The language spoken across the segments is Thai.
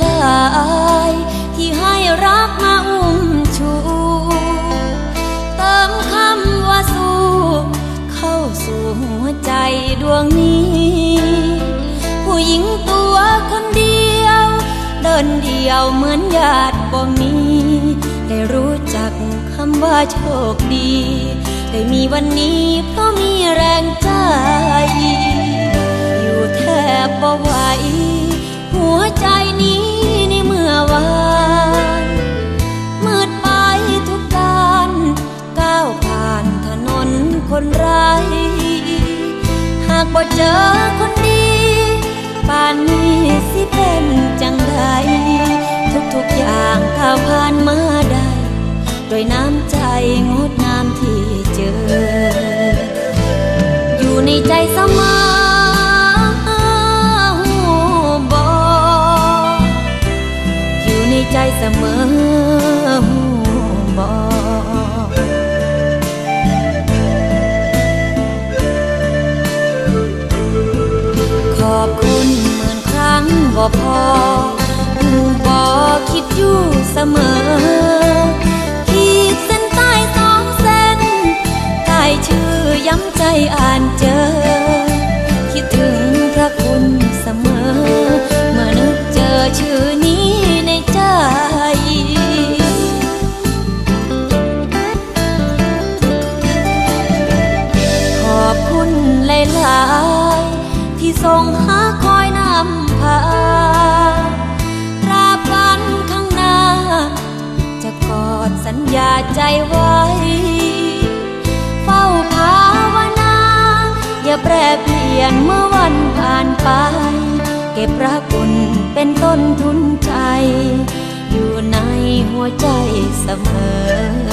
หลายที่ให้รักมาอุ้มชู เติมคำว่าสู้ เข้าสู่หัวใจดวงนี้ ผู้หญิงตัวคนเดียว เดินเดียวเหมือนญาติบ่มี ได้รู้จักคำว่าโชคดี ได้มีวันนี้เพราะมีแรงใจ อยู่แทบบ่ไหวานถนนคนไรหากบ่เจอคนดี ป่านนี้สิเป็นจังใดทุกๆอย่างก้าวผ่านมาได้ด้วยน้ำใจงดงามที่เจอ อยู่ในใจเสมอหูบออยู่ในใจเสมอ บ่พอหูบอคิดอยู่เสมอ ขีดเส้นใต้สองเส้นใต้ชื่อย้ำใจอ่านเจอ คิดถึงพระคุณเสมอ เมื่อนึกเจอชื่อนี้ในใจขอบคุณหลาย ๆ ที่ทรงให สัญญาใจไว้ เฝ้าภาวนา อย่าแปรเปลี่ยนเมื่อวันผ่านไป เก็บรักคุณเป็นต้นทุนใจ อยู่ในหัวใจเสมอ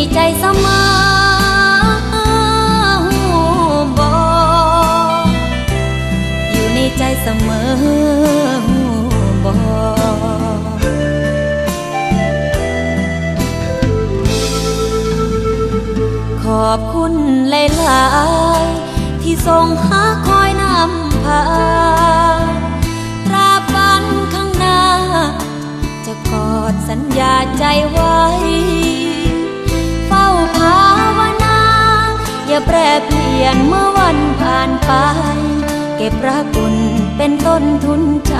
ในใจเสมอบออยู่ในใจเสมอบอขอบคุณหลาย ๆ ที่ทรงหาคอยนำพา อแปรเปลี่ยนเมื่อวันผ่านไป เก็บรักคุณเป็นต้นทุนใจ